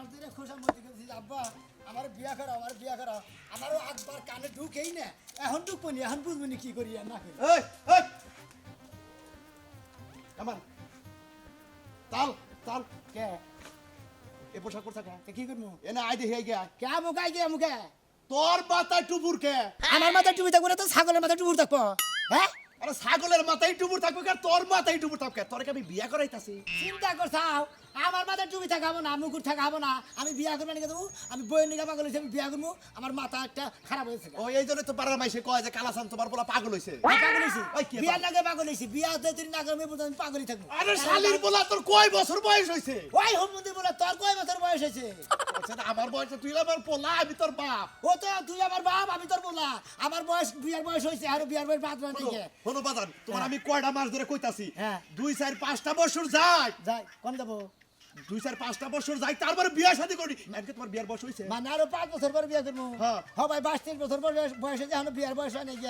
মাস ধরে খোসা মধ্যে গেছি আব্বা আমার বিয়া করো আমার বিয়া করো। আমারও একবার কানে ঢুকেই না। এখন ঢুকবো নি এখন বুঝব নি কি করি আর না করি। আমার তাল তাল। কে? এ পোশাক করছা কে? কি করব? এনে আই দেখি গিয়া। কে মুখাই কে মুখে তোর মাথায় টুপুর কে? আমার মাথায় টুপি থাকব না তো ছাগলের মাথায় টুপুর থাকব। হ্যাঁ? আরে ছাগলের মাথায় টুপুর থাকবে তোর মাথায় টুপুর থাকবে তোর আমি বিয়া করাইতাছি? চিন্তা করছাও আমার মাথায় টুপি থাকাবো না মুকুর থাকাবো না আমি বিয়া করব নাকি দেবো আমি বইয়ের নিকা পাগল হয়েছি আমি বিয়া করব আমার মাথা একটা খারাপ হয়েছে ও এই জন্য তো পাড়ার মাইসে কয় যে কালাসান তোমার বলা পাগল আমি পাগল কি বিয়ার নাগে পাগল হইছি বিয়া যদি তুই না করবি আমি পাগলই থাকব। আরে শালির বলা তোর কয় বছর বয়স হইছে ওই হোম মন্দির বলে তোর কয় বছর বয়স হয়েছে? আচ্ছা, আমার বয়স তুই আমার পোলা আমি তোর বাপ। ও তো তুই আমার বাপ আমি তোর বলা আমার বয়স বিয়ার বয়স হয়েছে আর বিয়ার বয়স বাদ বাদ থেকে। হনো বাজান তোমার আমি কয়টা মাস ধরে কইতাছি? হ্যাঁ। দুই চার পাঁচটা বছর যায়। যাই কোন যাব দুই চার পাঁচটা বছর যাই তারপরে বিয়া শাদী করি। এমনকি তোমার বিয়ার বয়স হইছে? মানে আরও পাঁচ বছর পর বিয়া করব। হ্যাঁ। হ্যাঁ ভাই বাইশ তেইশ বছর পর বয়স- হয়েছে এখন বিয়ার বয়স হয় নাকি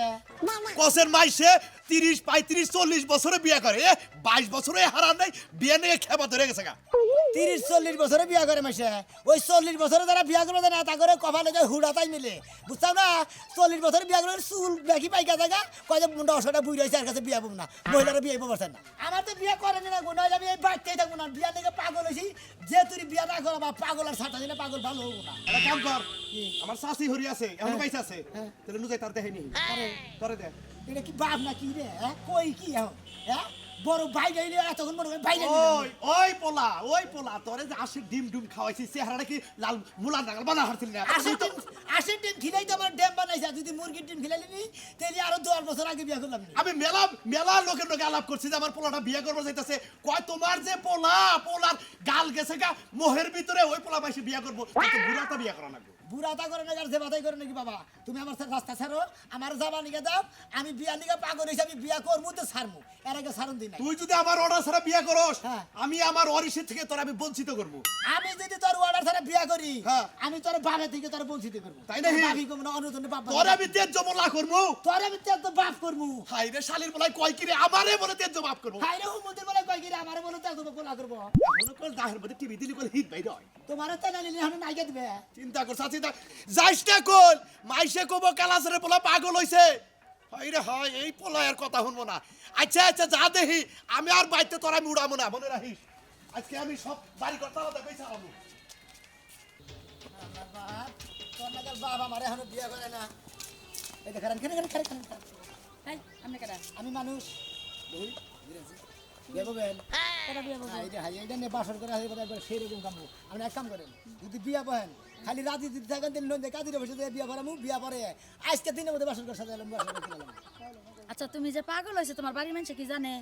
কসের মাইসে তিরিশ পঁয়ত্রিশ চল্লিশ বছরে বিয়া করে। বাইশ বছরে হারান নাই বিয়া নিয়ে খেপা ধরে গেছে গা। তিরিশ চল্লিশ বছরে বিয়া করে মাসে ওই চল্লিশ বছরে যারা বিয়া করবে না তা করে কপালে যায় হুড়াতাই মিলে। বুঝতাম না? চল্লিশ বছরে বিয়া করে চুল বেশি পাইকা জায়গা কয় যে দশটা বুড়ি হয়েছে আর কাছে বিয়া পাবো না। মহিলারা বিয়ে পাবো না। আমার তো বিয়ে করেনি না গো নইলে আমি এই বাড়তেই থাকব না। বিয়া থেকে পাগল হয়েছি যে তুই বিয়া না করো বা পাগল আর সাঁটা দিলে পাগল ভালো হব না। একটা কাম কর আমার শাশি হরি আছে এখন হ্যাঁ। পাইছে আছে। হ্যাঁ। তাহলে নুজাই তার দেখেনি আরে। করে দে। এটা কি বাপ না কি রে হ্যাঁ? কই কি এখন হ্যাঁ? বড় ভাই গাইলে এতক্ষণ মনে করেন বাইরে ওই ওই পোলা ওই পোলা তোরে যে আসে ডিম ডুম খাওয়াইছি চেহারাটা কি লাল মুলা নাগাল বানা হারছিল না। আশি ডিম আশি ডিম খিলাই তো আমার ড্যাম বানাইছে যদি মুরগির ডিম খিলাইলি নি তাহলে আরও দশ বছর আগে বিয়া করলাম আমি মেলা মেলা লোকের লোকে আলাপ করছি যে আমার পোলাটা বিয়ে করব যাইতেছে। কয় তোমার যে পোলা পোলার গাল গেছে গা মোহের ভিতরে ওই পোলা মাইসে বিয়ে করব। বুড়াটা বিয়ে করা লাগবে। বুড়াতা করে নাকি আর জেবাতাই করে নাকি বাবা? তুমি আমার সাথে রাস্তা ছাড়ো আমার যাবা নিকে দাও আমি বিয়া নিকে পাগল হয়েছি আমি বিয়া করব তো ছাড়মু। এর আগে ছাড়ুন দিন তুই যদি আমার অর্ডার ছাড়া বিয়ে করস হ্যাঁ। আমি আমার অরিসের থেকে তোর আমি বঞ্চিত করব। আমি যদি তোর অর্ডার ছাড়া বিয়া করি হ্যাঁ। আমি তোর বাবা থেকে তোর বঞ্চিত করব। তাই নাকি? ভাবি করব না অনুজনে বাপ তোর আমি তেজ জমলা করব। তোর আমি তোর তো বাপ করব। হাই রে শালির বলাই কয় কিরে আমারে বলে তেজ জমাপ করব। হাই রে হুমুদের বলে কই গিরে আমারে বলে তোর তো পোলা করব। এখনও কল দাহের মধ্যে টিভি দিলি কল হিট বাইর হয়। তোমার তো না নিলে আমি নাইকে দিবে। চিন্তা কর চিন্তা যাইস না কল মাইসে কব কালাসরে পোলা পাগল হইছে। রে হাই এই পোলা আর কথা শুনব না। আচ্ছা আচ্ছা যা দেখি আমি আর বাইতে তোর আমি উড়াবো না মনে রাখিস? আজকে আমি সব বাড়ি করতে আলাদা পয়সা পাবো আমার বাপ তোর নাগাল বাপ আমার এখনও বিয়া করে না এই দেখান কেডা? আমি মানুষ। দেখি, বিরাজি। বিয়া করবেন? কেডা বিয়ে বলব হাই রে হাই এটা নিয়ে বাসর করে আসে একবার সেই রকম কামবো আপনি এক কাম করেন যদি বিয়া বহেন খালি রাজি যদি থাকেন দিন লোন দিয়ে কাজে বসে দিয়ে বিয়া পড়ামু বিয়া পরে আজকে দিনের মধ্যে বাসর করে সাজালাম আচ্ছা তুমি যে পাগল হয়েছে তোমার বাড়ির মানুষ কি জানে?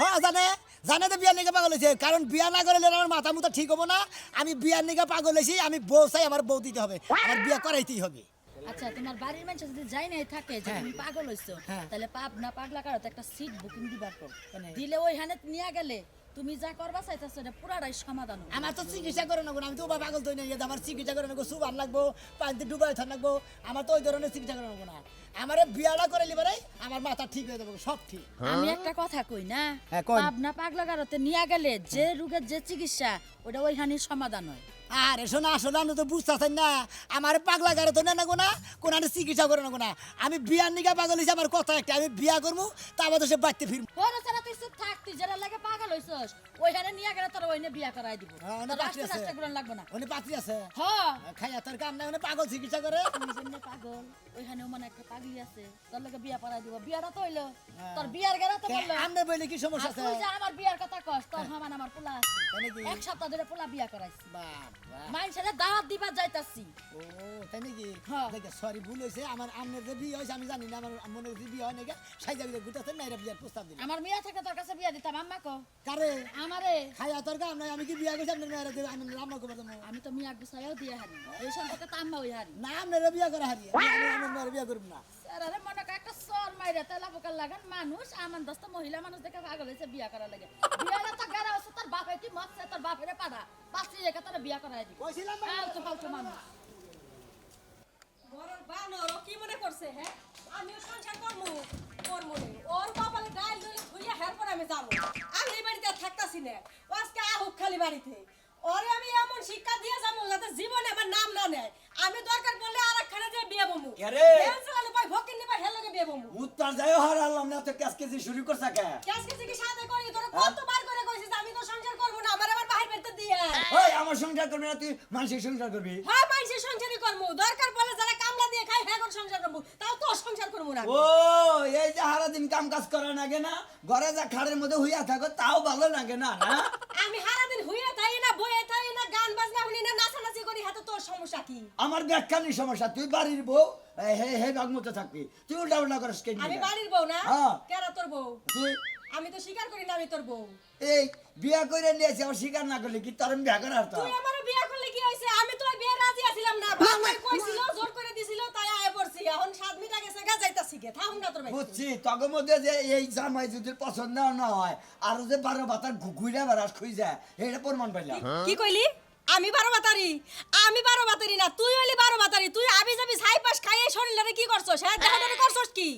হ্যাঁ জানে। জানে তো বিয়া নিকে পাগল হয়েছে। কারণ বিয়া না করলে আমার মাথা মুথা ঠিক হব না। আমি বিয়ার নিকে পাগল হয়েছি আমি বউ চাই আমার বউ দিতে হবে। আমার বিয়া করাইতেই হবে। আচ্ছা তোমার বাড়ির মানুষ যদি যাই নাই থাকে যে হ্যাঁ। তুমি পাগল হইছো হ্যাঁ। তাহলে পাপ না পাগলা কারও একটা সিট বুকিং দিবার পর? দিলে ওইখানে নিয়ে গেলে। তুমি যা করবা চাইতেছো এটা পুরাটাই সমাধান আমার তো চিকিৎসা করে নেব আমি তো বা পাগল তো নেই। আমার চিকিৎসা করে নেব সুবান লাগবো পানিতে ডুবাই থান লাগবো। আমার তো ওই ধরনের চিকিৎসা করে নেব না। আমারে বিয়াটা করে নিবারে আমার মাথা ঠিক হয়ে যাবে সব ঠিক। আমি একটা কথা কই না? হ্যাঁ, কন। পাপ না পাগলা কারোতে নিয়ে গেলে যে রোগের যে চিকিৎসা ওটা ওইখানে সমাধান হয়। আরে শোনা আসলে আমি তো বুঝতে বুঝতেছেন না। আমার পাগলা গাড়ি তো নেন না কোন আমি চিকিৎসা করে না। আমি বিয়ার নিকা পাগল হয়েছি আমার কথা একটা, আমি বিয়া করব তারপর তো সে বাড়তে ফিরবো তুই যেটা লাগে পাগল হইছস। ওইখানে নিয়ে গেলে তোর ওইনে বিয়া করাই দিব। হ্যাঁ, রাস্তা রাস্তা গুলো লাগবে না। পাত্রী আছে। হ্যাঁ। খাইয়া তোর কাম নাই পাগল চিকিৎসা করে। পাগল। ওইখানেও মানে একটা পাগলি আছে। তোর লগে বিয়া পড়াই দিব। বিয়াটা তো হইল। হ্যাঁ। তোর বিয়ার গেরা তো বলল আমনে কি সমস্যা আছে তুই যে আমার বিয়ার কথা কস তোর হামান আমার পোলা আছে। নাকি? এক সপ্তাহ ধরে পোলা বিয়া করাইছি। বাবা মানুষের দাওয়াত দিবার যাইতাছি। ও তাই নাকি? হ্যাঁ। দেখে সরি ভুল হয়েছে আমার আমনের যে বিয়ে হয়েছে আমি জানি না আমার মনে হচ্ছে বিয়ে হয় নাকি? সাইজা বিয়ে গুটাতে না এরা বিয়ার প্রস্তাব দিল। আমার মেয়ে থেকে তোর কাছে বিয়া দিতাম আম্মা কো কারে? আমারে? খাইয়া তোর কাম নাই আমি কি বিয়া করছি? আপনার মেয়েরা আমি রান্না করব তোমার আমি তো মিয়া গুছাইও দিয়ে হারি। এই সম্পর্কে তো আম্মা ওই হারি। না আপনারা বিয়া করে হারিয়ে আমি আমার মেয়ের বিয়া করব না। আরে মনে কর একটা সর মাইরে তেলা পোকার লাগান মানুষ আমার দশটা মহিলা মানুষ দেখে পাগল হয়েছে বিয়া করা লাগে। বিয়াটা তো গারা আছে তোর বাপে কি মরছে তোর বাপেরে পাড়া। পাঁচটি রেখে তোর বিয়া দিব। কইছিলাম ফালতু ফালতু মানুষ। বড়র বানর কি মনে করছে হ্যাঁ? আমিও সংসার করব এমন শিক্ষা দিয়ে যাব না তো জীবনে আমার নাম না যায় হার আল্লাহ না কেজি শুরু করছা কে? কেজি কি সাথে করি? তোর হ্যাঁ? কতবার করে কইছিস আমি তো সংসার করব না আমার আবার বাহির বেরতে আমার সংসার করবি না তুই মানুষের সংসার করবি? হ্যাঁ মানুষের সংসারই করব। দরকার বলে যারা কামলা হ্যাঁ করে সংসার করব। তাও তোর সংসার করব না। আমি। ও এই যে হারা দিন কাম কাজ করা লাগে না ঘরে যা খাড়ের মধ্যে হইয়া থাকো তাও ভালো লাগে না না? আমি সারাদিন হুইয়ে থাকি না বইয়ে থাকি না গান বাজনা শুনি না নাচানাচি করি হাতে তোর সমস্যা কি? আমার ব্যাখ্যানি সমস্যা তুই বাড়ির বউ হে হে বাগমতো থাকবি তুই উল্টা উল্টা করিস কেন? আমি বাড়ির বউ না হ্যাঁ। কেরা তোর বউ? তুই? আমি তো স্বীকার করি না আমি তোর বউ। এই বিয়া করে নিয়েছি আমার স্বীকার না করলে কি তোর আমি বিয়া করার তো? তুই আমার বিয়ে করলে কি হয়েছে? আমি তো বিয়ে রাজি আছিলাম না বাবা কইছিল জোর করে তাই আয় এখন সাত মিনিট গেছে গা যাইতাছি গে থাকুন না তোর ভাই বুঝছি তখন মধ্যে যে এই জামাই যদি পছন্দ না হয় আর যে বারো বাতার ঘুরে বেড়াস খুঁজে যায় এটা প্রমাণ পাইলাম কি কইলি? আমি বারো বাতারি আমি বারো বাতারি না তুই হইলি বারো বাতারি তুই আবি যাবি ছাই পাশ খাইয়ে শরীরে কি করছস হ্যাঁ? করছস কি?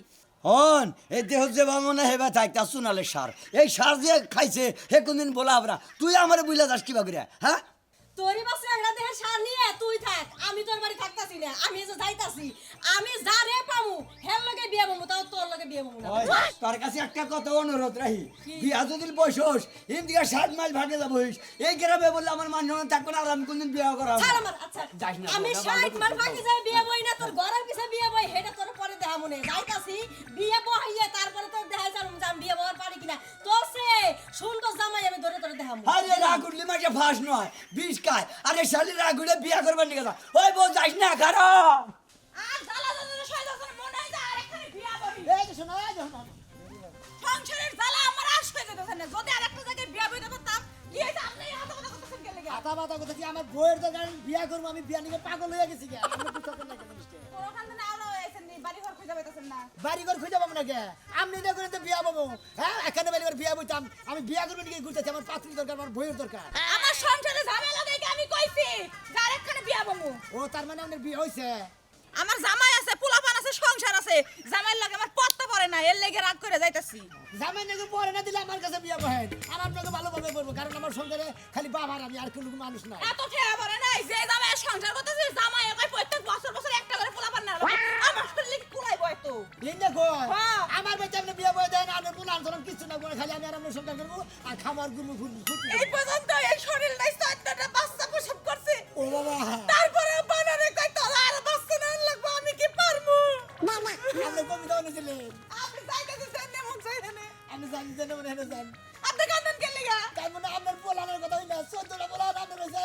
হন এই দেহ যে বামনে হেবা থাকতা সুনালে সার এই সার যে খাইছে হে কোনদিন বলা তুই আমার বুঝলা যাস কিবা করে হ্যাঁ? তোরই বাসে আমরা দেহের সার নিয়ে তুই থাক। আমি তোর বাড়ি থাকতাছি না আমি যে যাইতাছি। আমি যা রে পামু হের লগে বিয়ে বমু তাও তোর লগে বিয়ে বমু না। তোর কাছে একটা কথা অনুরোধ রাহি। বিয়া যদি বসোস এমদিকে সাত মাস ভাগে যাবইস এই গ্রামে বললে আমার মান সম্মান থাকবে না আর আমি কোনদিন বিয়া করা না। আচ্ছা। না, আমি ভালো মাস ফাঁকি যাই বিয়ে বই না তোর ঘরের পিছে বিয়ে বই হেটা তোর পরে দেখা মনে যাইতাছি বিয়ে বহাইয়ে তারপরে তোর দেখাই আমি বিয়ে বহার পারি কিনা। তোর সুন্দর জামাই আমি ধরে দেখামু। আরে ফাঁস নয় বিষ খায়। আরে শালি বিয়া করবার নিকে যা। ওই বউ যাস না কারও আর জ্বালা জ্বালা শয়তান যে আরেকখানে বিয়া বহি এই যে শোনো এই যে শোনো। সংসারের জ্বালা আমার যেতেছে না। যদি জায়গায় বিয়া বইতে পারতাম কি আপনি হাতে কথা বাতা কথা কি আমার বিয়া করব আমি বিয়া নিয়ে পাগল হয়ে গেছি আমি বুঝতে নি বাড়ি ঘর খুঁজে পাইতেছেন না। বাড়ি খুঁজে পাবো না কে আমি না করে তো বিয়া পাবো। হ্যাঁ এখানে বাড়ি ঘর বিয়া বইতাম। আমি বিয়া করব নাকি ঘুরতেছি আমার পাত্রী দরকার আমার বইয়ের দরকার। আমার সংসারে ঝামেলা দেখে আমি কইছি যে আরেকখানে বিয়া বমু ও তার মানে আমাদের বিয়ে হয়েছে আমার জামাই আছে পোলাপান আছে সংসার আছে। জামাইয়ের লাগে আমার পত্তা পড়ে না এর লেগে রাগ করে যাইতাছি। জামাই নাকি পরে না দিলে আমার কাছে বিয়া বহেন। আর আপনাকে ভালোভাবে করব কারণ আমার সংসারে খালি বাবা আর আমি আর কোনো মানুষ নাই। এত ঠেয়া পড়ে নাই যে জামাইয়ের সংসার করতেছে জামাই একাই প্রত্যেক বছর বছর পোলাপান না আমার শরীরে দেখো হ্যাঁ। আমার বাচ্চা আপনি বিয়ে বয়ে দেন আর কোনো আন্দোলন কিছু না করে খালি আমি আর আপনার সংসার করব আর খামারগুলো ফুটি এই পর্যন্ত এই শরীর নাই চোদ্দটা বাচ্চা প্রসব করছে। ও বাবা। তারপরে বানারে কই তোলা আর বাচ্চা না লাগবো আমি কি আপনি কবিতা আপনি মন চাইনে আমি জানি জানি মনে হয় জান আপনি কান্দন কে লিগা? তার মানে আপনার পোলানোর কথা হইনা চোদ্দটা পোলান আপনার হয়েছে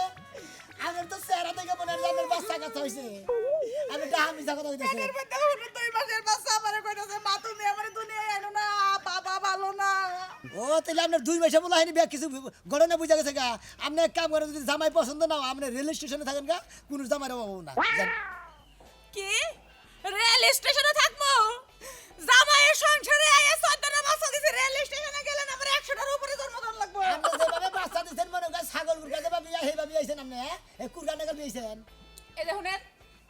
আমার তো চেহারা দেখে মনে হয় আপনার বাচ্চা কাছে হয়েছে আমি ডাহা মিশা কথা হইতেছে এর মধ্যে দুই মাসের বাচ্চা আমারে কইতাছে মা তুমি আমার দুনিয়ায় এনো না বাবা ভালো না। ও তাহলে আপনার দুই মাসে বলা হয়নি ব্যাগ কিছু গড়নে বুঝা গেছে গা। আপনি এক কাম করেন যদি জামাই পছন্দ না আপনি রেল স্টেশনে থাকেন গা কোনো জামাই পাবো না। কি? রেল স্টেশনে থাকব? জামাইয়ের সংসারে আয়া চোদ্দটা বাচ্চা দিছে রেল স্টেশনে গেলেন আমার একশোটার উপরে জন্মগ্রহণ লাগবো। আপনি যেভাবে বাচ্চা দিচ্ছেন মনে করেন ছাগল গুরকা যেভাবে বিয়া সেইভাবে আইছেন আপনি হ্যাঁ? নাগাল বিয়েছেন এই দেখুন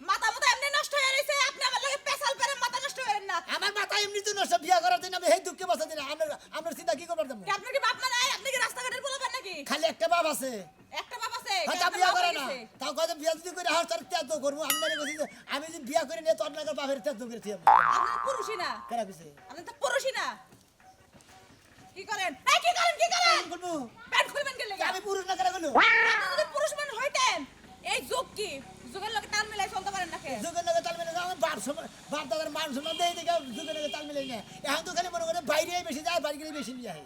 মাথা মতো এমনি নষ্ট হয়ে রয়েছে আপনি আমার লাগে পেশাল পেরে মাথা নষ্ট করেন না। আমার মাথা এমনি তো নষ্ট বিয়া করার দিন আমি সেই দুঃখে বাঁচা দিন আপনার আপনার চিন্তা কি করবার দেবো আপনার কি বাপ মা নাই? আপনি কি রাস্তাঘাটের বলবেন নাকি? খালি একটা বাপ আছে। একটা বাপ আছে একটা বিয়া করে না। তাও কত বিয়া যদি করে হার তার ত্যাগ করব। আমি মনে করছি আমি যদি বিয়া করে নিয়ে তোর নাগাল বাপের ত্যাগ করে থিয়ে আপনি পুরুষই না। কেনা পিছে আপনি তো পুরুষই না। কি করেন? এই কি করেন কি করেন? প্যান্ট খুলবেন কে লেগে? আমি পুরুষ না কেনা আপনি যদি পুরুষ মানুষ হইতেন এই যুগ কি? যুগের লোকে তাল মিলাই চলতে পারেন না যুগের নাগাল তাল মিলে আমার বাপ সম- বাপ দাদার মান সম্মান দেয় দেখে যুগের নাগাল তাল মিলে না। এখন তো খালি মনে করে বাইরে বেশি যায় বাড়ি গেলে বেশি নিয়ে আসে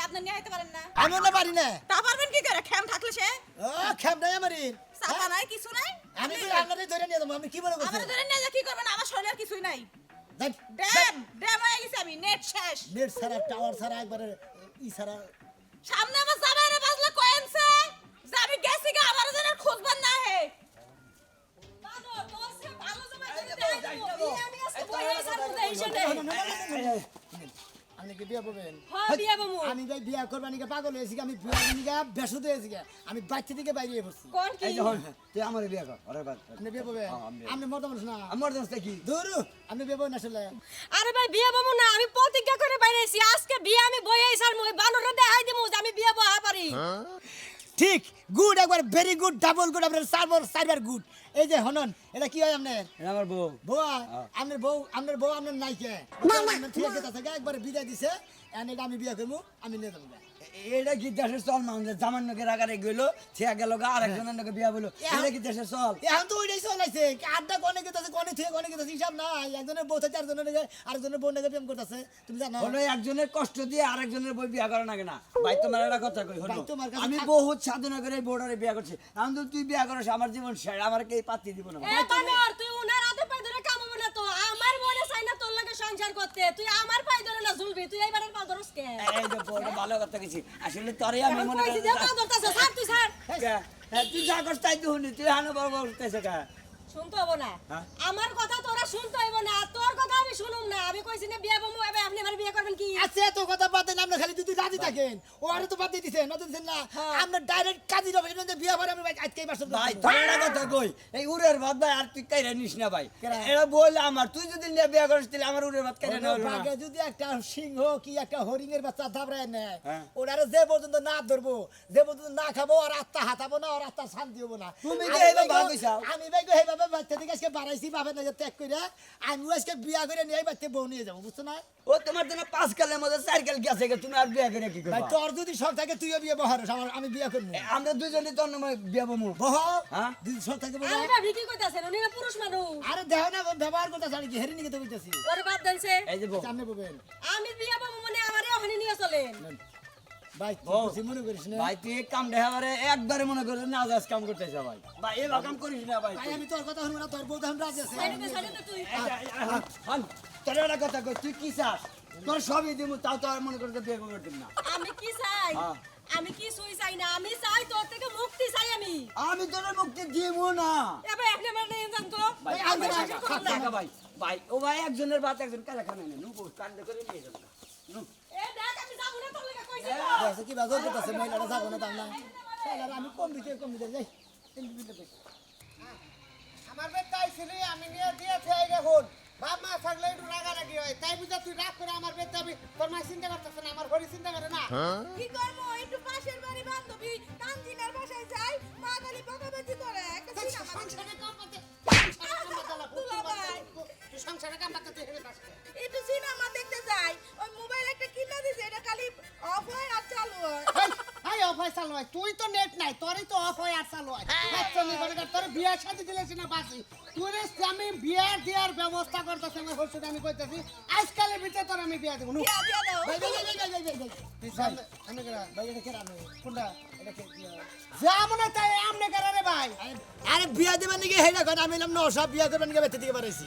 আপনি নিয়ে আইতে পারেন না। আমি না পারি না। তা পারবেন কি করে? খেম থাকলে সে? ও খেপ নাই আমার চাপা নাই কিছু নাই? আমি তো আপনাদের ধরে নিয়ে যাব আপনি কি মনে আমার ধরে নিয়ে যা কি করবেন? আমার শরীরের কিছুই নাই। ড্যাম ড্যাম হয়ে গেছি আমি নেট শেষ। নেট টাওয়ার ছাড়া একবারে ই ছাড়া সামনে আমার জামাইরে বাজলে কয়েনছে। আমি গেছি গা আমার যেন খুঁজবেন না হে। বিয়ে। আপনি কি হ্যাঁ, বমু। আমি ভাই বিয়ে পাগল হয়েছি আমি বিয়ে হয়েছি আমি বাচ্চা থেকে বাইরে পড়ছি। কোন কি? এই যখন তুই আমার বিয়া কর। আপনি বিয়ে হ্যাঁ, আপনি মানুষ না। আমার দোস্ত কি? দূর আপনি বিয়ে করবেন আসলে। আরে ভাই বিয়ে বমু না আমি প্রতিজ্ঞা করে বাইরেছি আজকে বিয়ে আমি বইয়ে আসার মুই বানরে দেখাই দিমু যে আমি বিয়ে বহা পারি। ঠিক গুড একবার ভেরি গুড ডাবল গুড আপনার সার্ভার সার্ভার গুড এই যে হনন এটা কি হয় আপনার? এটা আমার বউ। বউ আপনার বউ আপনার বউ আপনার নাইকে। ঠিক আছে একবার বিদায় দিছে এন্ড এটা আমি বিয়ে করব আমি নিয়ে যাব। এটা কি দেশের চল মানুষ জামান নকে রাগারে গেল সে গেল গা আরেকজনের নকে বিয়া বলো এটা কি দেশের চল? এখন তো ওইটাই চলাইছে আড্ডা কনে গেতেছে কনে কনে গেতেছে হিসাব নাই। একজনের বউ থেকে আরেকজনের আরেকজনের বউ নাকি প্রেম করতেছে। তুমি জানো? হলো একজনের কষ্ট দিয়ে আরেকজনের বই বিয়া করে না। ভাই তোমার একটা কথা কই হলো আমি বহুত সাধনা করে এই বোর্ডারে বিয়া করছি। এখন তুই বিয়া করিস আমার জীবন শেষ আমার কে পাত্তি দিব না। তুই উনার হাতে পায়ে ধরে কামাবো না তো আমার মনে চাই না তোর লাগে সংসার করতে। তুই আমার পায়ে ধরে না ঝুলবি? তুই এইবারের পা ধরস কে? এই যে বড় ভালো কথা কিছু আসলে তোরে আমি মনে করি তুই হ্যাঁ, তুই যা করছ তাই তো শুনি তুই হানো বড় বড় করতেছ কা? শুনতে হব না। হ্যাঁ? আমার কথা তোরা শুনতে হইব না তোর কথা আমি শুনুম না। আমি কইছি না বিয়ে বমু এবার আপনি আমার বিয়ে করবেন কি? আচ্ছা তো কথা বাদ দেন আপনি খালি যদি রাজি থাকেন ও আরে তো বাদ দিয়ে দিছেন না দিছেন না। আমরা ডাইরেক্ট কাজী রবে কিন্তু বিয়ে করে আমি আজকেই বাসন ভাই তোর কথা কই এই উড়ের ভাত ভাই আর তুই কাইরা নিস না ভাই। কেরা? বল আমার তুই যদি নিয়ে বিয়া করিস তাহলে আমার উড়ের ভাত কাইরা না। বাঘে যদি একটা সিংহ কি একটা হরিং এর বাচ্চা দাবড়ায় নেয় হ্যাঁ। ওনারে যে পর্যন্ত না ধরবো যে পর্যন্ত না খাব আর আত্মা হাতাবো না আর আত্মা শান্তি হব না। তুমি আমি যে এইভাবে ভাই। আমি গো এইভাবে বাচ্চা থেকে আজকে বাড়াইছি বাপের নাকি ত্যাগ করে আমি আজকে বিয়া করে নিয়ে বাচ্চা বউ নিয়ে যাব বুঝছ না? ও তোমার জন্য পাঁচ কালের মধ্যে চার কাল গেছে তুমি আর বিয়া করে কি ভাই তোর যদি শখ থাকে তুইও বিয়ে বহারস আমার আমি বিয়ে করব। আমরা দুজনে তোর নামে বিয়া বমু। বহ হ্যাঁ? যদি শখ থাকে বহ আরে ভাবি কি কইতাছেন উনি না পুরুষ মানুষ। আরে দেহ না ব্যবহার করতে জানি কি হেরি নিকে তো বলতেছি ওরে বাদ দেনছে। এই যে বউ। সামনে বলবেন আমি বিয়ে বমু মানে আমারে ওখানে নিয়ে চলেন। ভাই তুই মনে করিস না? ভাই তুই কাম দেখাবারে একবারে মনে করে না যাস কাম করতেছ ভাই। ভাই এবার কাম করিস না ভাই ভাই আমি তোর কথা শুনব না তোর বউ আমি রাজি আছে। সাইডে সাইডে তুই। হন তোর একটা কথা কই তুই কি চাস? তোর সবই দিব তাও তো মনে করে বিয়ে করে না। আমি কি চাই। আমি কি সুই চাই না? আমি চাই তোর থেকে মুক্তি চাই আমি। আমি তোর মুক্তি দিব না। এবার আপনি আমার নিয়ে যান তো। ভাই ও ভাই একজনের ভাত একজন কালা খানে না নুকো কান্দে করে নিয়ে যাবে নু এ দেখ আমি যাব না তোর লাগে কইছি তো। দেখছে কি বাজার করতেছে মহিলাটা যাব না তার না আমি কম দিতে কম দিতে যাই। আমার বেটা আইছিলি আমি নিয়ে দিয়েছি এই দেখুন বাপ মা থাকলে একটু রাগারাগি হয়। তাই বুঝা তুই রাগ করে আমার বেটা আমি তোর মা চিন্তা করতেছে না আমার ঘরে চিন্তা করে না। কি করব? একটু পাশের বাড়ি বান্ধবী কাঞ্জিনার বাসায় যাই মা খালি বকাবাজি করে। একটা সিনেমা সংসারে ভাই। তুই সংসারে কামাতে তুই শাদি দিলেছি না বাসি। তোর আমি বিয়ে দেওয়ার ব্যবস্থা করতেছি আমার আমি কইতেছি। আজকালের ভিতরে তোর আমি বিয়ে দেবো নু। আরে- বিয়া দেবেন নাকি হেডা কথা আমি এলাম নশা বিয়া করবেন নাকি দিকে পারাইছি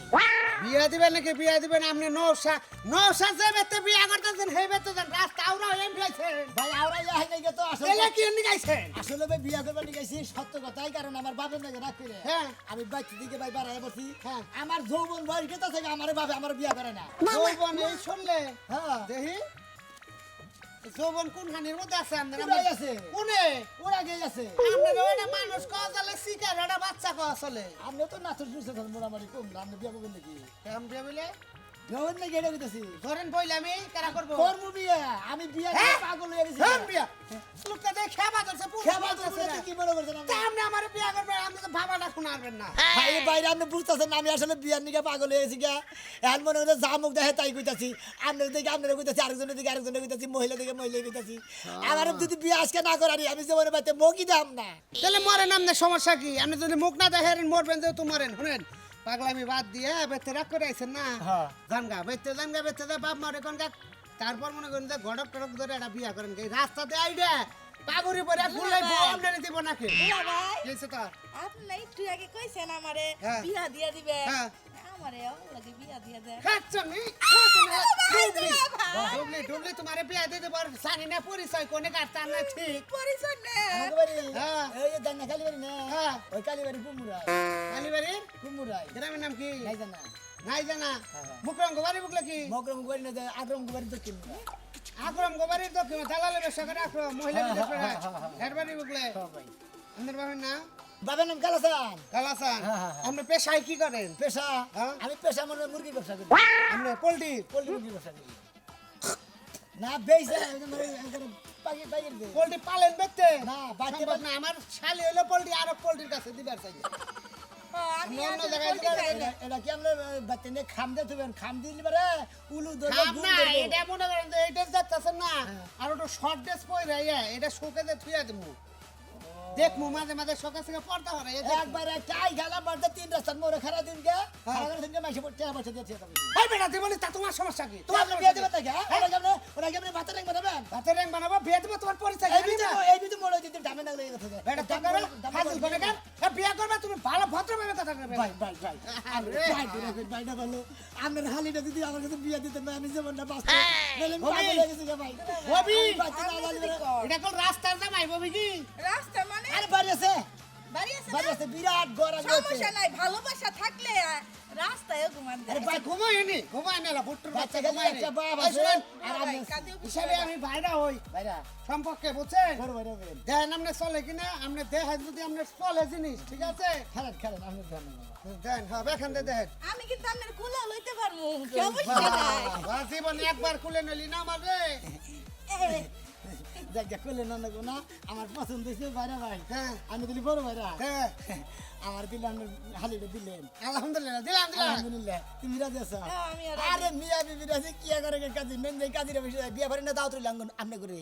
বিয়া দিবেন নাকি বিয়া দিবেন আপনি নৌসা নৌসা যে বেতে বিয়া করতেছেন সেই বেতে রাস্তা আউরা হয়ে গেছেন ভাই আওরা ইয়া হাই নাকি তো আসলে এলে কি এমনি আসলে ভাই বিয়া করবেন নাকি গেছি সত্য কথাই কারণ আমার বাপের নাকি রাখ করে। হ্যাঁ। আমি বাইক দিকে ভাই বাড়াই বসি হ্যাঁ। আমার যৌবন বয়স কেতা থেকে আমার বাপে আমার বিয়া করে না। যৌবন এই শুনলে? হ্যাঁ। দেখি। যৌবন কোন খানির মধ্যে আছে আপনার? আছে? কোনে? ওরা গিয়ে আছে। আপনার ওটা মানুষ কওয়া চলে শিকার ওটা বাচ্চা কওয়া চলে। আমরা তো নাচুর থাকেন মোটামুটি কম না? আপনি বিয়া করবেন নাকি? কেমন বিয়া বলে? যাবেন নাকি এটা কইতাছি? ধরেন বইলে আমি কারা করব? করব বিয়া আমি বিয়া হ্যাঁ? পাগল হয়ে গেছি। ধরেন বিয়া। লোকটা দেখে খেবা ধরছে পুরুষ খেবা তো কি মনে করছেন আপনি? আপনি আমার বিয়া করবেন আপনি তো ভাবাটা শোনাবেন না। ভাই বাইরে আপনি বুঝতেছেন আমি আসলে বিয়ার নিকে পাগল হয়ে গেছি গা। এখন মনে হচ্ছে যা মুখ দেখে তাই কইতাছি। আপনার দিকে আপনার কইতাছি আরেকজনের দিকে আরেকজনের কইতাছি মহিলা দিকে মহিলা কইতাছি। আমার যদি বিয়ে আজকে না করারি আমি জীবনে বাইতে মকি দাম না। তাহলে মরেন আপনার সমস্যা কি? আপনি যদি মুখ না দেখেন মরবেন যেহেতু মরেন শুনেন। পাগলামি বাদ দিয়ে বেতে রাগ করে আইছেন না হ্যাঁ। জানগা বেতে জানগা বেতে দে বাপ মারে কোনগা তারপর মনে করেন যে গড়ক টড়ক ধরে একটা বিয়া করেন রাস্তাতে আইডে বাবুরি পরে গুলাই বউ আপনারে দিব নাকি দুলা ভাই কি তো আপনি একটু আগে কইছেন আমারে হ্যাঁ। বিয়া দিয়া দিবে হ্যাঁ। আমারে ও লাগে বিয়া দিয়া? ডুবলি। ডুবলি, ডুবলি, তোমারে বিয়া দিতে পার জানি না পরিচয় কোনে কাটতা না ঠিক পরিচয় নে হ্যাঁ। এই যে জান্না কালী বাড়ি না হ্যাঁ। ওই কালী বাড়ি কুমুরাই কালীবাড়ির কুমুরাই গ্রামের নাম কি নাই জানা নাই জানা। মুকরম গোবারি বুকলে কি মকরম বাড়ি না আগ্রম তো কিনবো আক্রম গোবারি দক্ষিণ দালালের ব্যবসা করে আক্রম মহিলা বিদেশ করে। হেরবারি বুকলে আপনার বাবার না বাবার নাম কালাসান কালাসান। আপনি পেশায় কি করেন পেশা? আমি পেশা মনে মুরগি ব্যবসা করি আপনি পোল্ট্রি পোল্ট্রি মুরগি ব্যবসা করি না বেইছে দে। পোল্ট্রি পালেন বেতে না, বাচ্চা না আমার শালি হলো পোল্ট্রি আর পোল্ট্রির কাছে দিবার চাই। এটা- কি আমরা বাচ্চা খাম দিয়ে তুবেন খাম দিলে পারে উলু ধরে না এটা মনে করেন এটা যাচ্ছে না। আর ওটা শর্ট ড্রেস পরে এটা শোকে দিয়ে থুয়া দেবো। দেখমু মাঝে মাঝে সকাল থেকে পড়তে হবে একবার একটা চাই গেলাম বাড়তে তিন রাস্তার মোড়ে খারা দিন গে। খারা দিন গে মাসে পড়তে বসে দিয়েছে তবে এই বেটা তুই বলি তা তোমার সমস্যা কি? তোমার বিয়ে দেবে নাকি হ্যাঁ? ওরা কেমনে ওরা কেমনে ভাতের রেখ বানাবেন ভাতের র্যাঙ্ক বানাবো বিয়ে দেবো তোমার পরিচয় এই বিধি। এই বিতে মোড়ে দিতে দামে না লেগে থাকে বেটা করে ফাজিল এ বিয়ে করবে তুমি ভালো ভদ্রভাবে কথা করবে ভাই ভাই ভাই ভালো আপনার হালিটা যদি আমার কাছে বিয়ে দিতে না আমি জীবনটা বাঁচতে না এটা কোন রাস্তার জামাই আইব কি? রাস্তা মানে? আরে বাড়ি আছে। বাড়ি আছে বিরাট গরম সমস্যা নাই ভালোবাসা থাকলে রাস্তায় ঘুমান আরে ভাই ঘুমাই নি ঘুমাই না ভুট্টুর বাচ্চা ঘুমাই একটা বাপ আছে। আর আমি হিসাবে আমি ভাইরা হই। ভাইরা। সম্পর্কে বুঝছেন? বড় ভাইরা বলেন। দেখেন আপনি চলে কিনা আপনি দেখেন যদি আপনি চলে জিনিস ঠিক আছে? খেলেন খেলেন আমি ধন্যবাদ দেন হবে এখান থেকে দেখেন আমি কিন্তু আপনার কুলা লইতে পারব? সমস্যা নাই জীবনে একবার খুলে নিলি না আমার করলে না না আমার পছন্দ হয়েছে ভাইরা ভাই। হ্যাঁ। আমি দিলি বড় ভাইরা। হ্যাঁ। আমার দিলে হালিটা দিলেন। আলহামদুলিল্লাহ দিলাম দিলাম। আলহামদুলিল্লাহ তুমি রাজি আছো? হ্যাঁ, আর মিয়া বিবি রাজি কি করে কাজী? মেন কাজীরা বিয়া না দাও তুই লাঙ্গন আমনে করে।